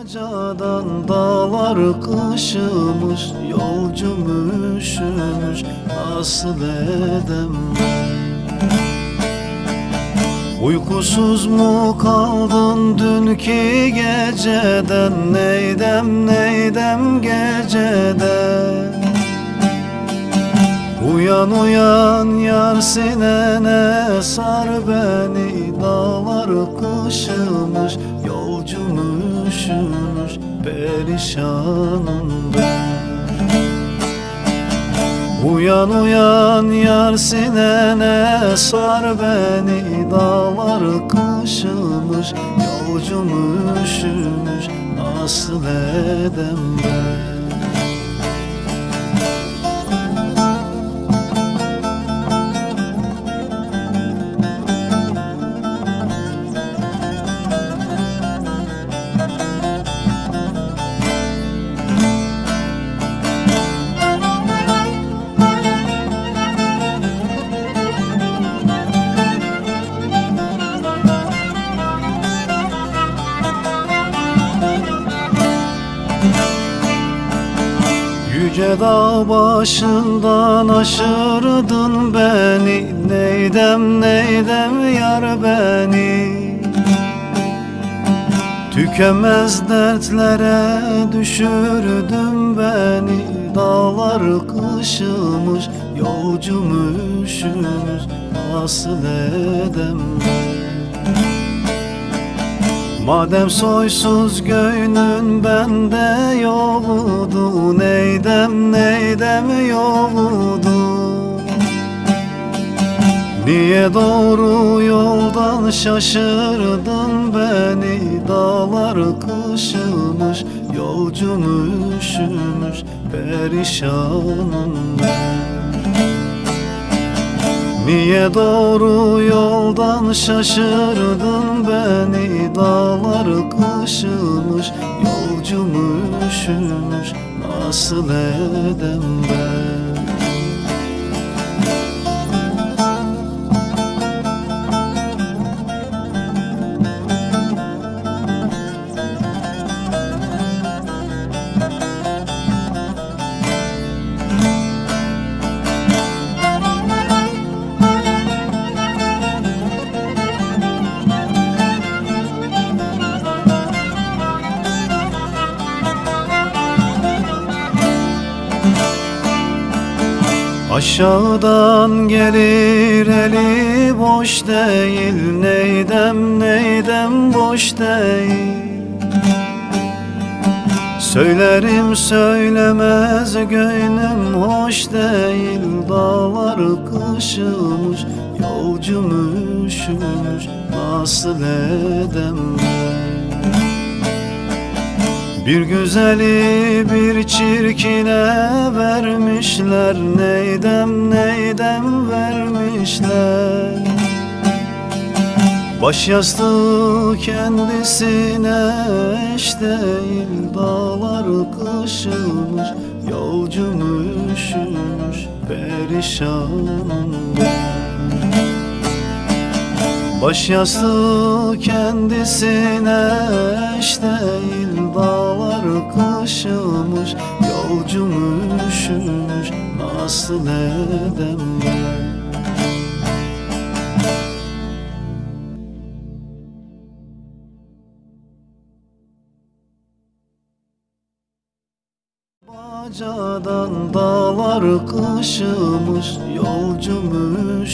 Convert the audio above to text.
Bacadan dağlar kışımış Yolcum üşümüş Nasıl edem? Uykusuz mu kaldın dünkü geceden? Neydem neydem gecede Uyan uyan yar sinene sar beni Dağlar kışımış yolcum üşümüş Perişanım ben Uyan uyan yar sinene sar beni Dağlar kışımış yolcum üşümüş Nasıl edem ben Yüce dağ başından aşırdın beni. Neydem neydem yar beni? Tükenmez dertlere düşürdün beni. Dağlar kışımış, yolcum üşümüş Nasıl edem? ben Madem soysuz göynün bende yoktu Neydem neydem yoktu Niye doğru yoldan şaşırdın beni? Dağlar kışımış, yolcum üşümüş Perişanım ben. Niye doğru yoldan şaşırdın Üşümüş Nasıl edem ben Aşağıdan gelir eli boş değil Neydem neydem boş değil. Söylerim söylemez gönlüm hoş değil Dağlar kışılmış yolcum üşümüş Nasıl edem bir güzeli bir çirkine vermişler. Neydem neydem vermişler? Baş yastığı kendisine eş değil Dağlar kışılmış Yolcum üşümüş Perişanım Baş yastığı kendisine eş değil Dağlar kışılmış Yolcum üşümüş Nasıl edem ben? Bacadan dağlar kışımış Yolcum üşümüş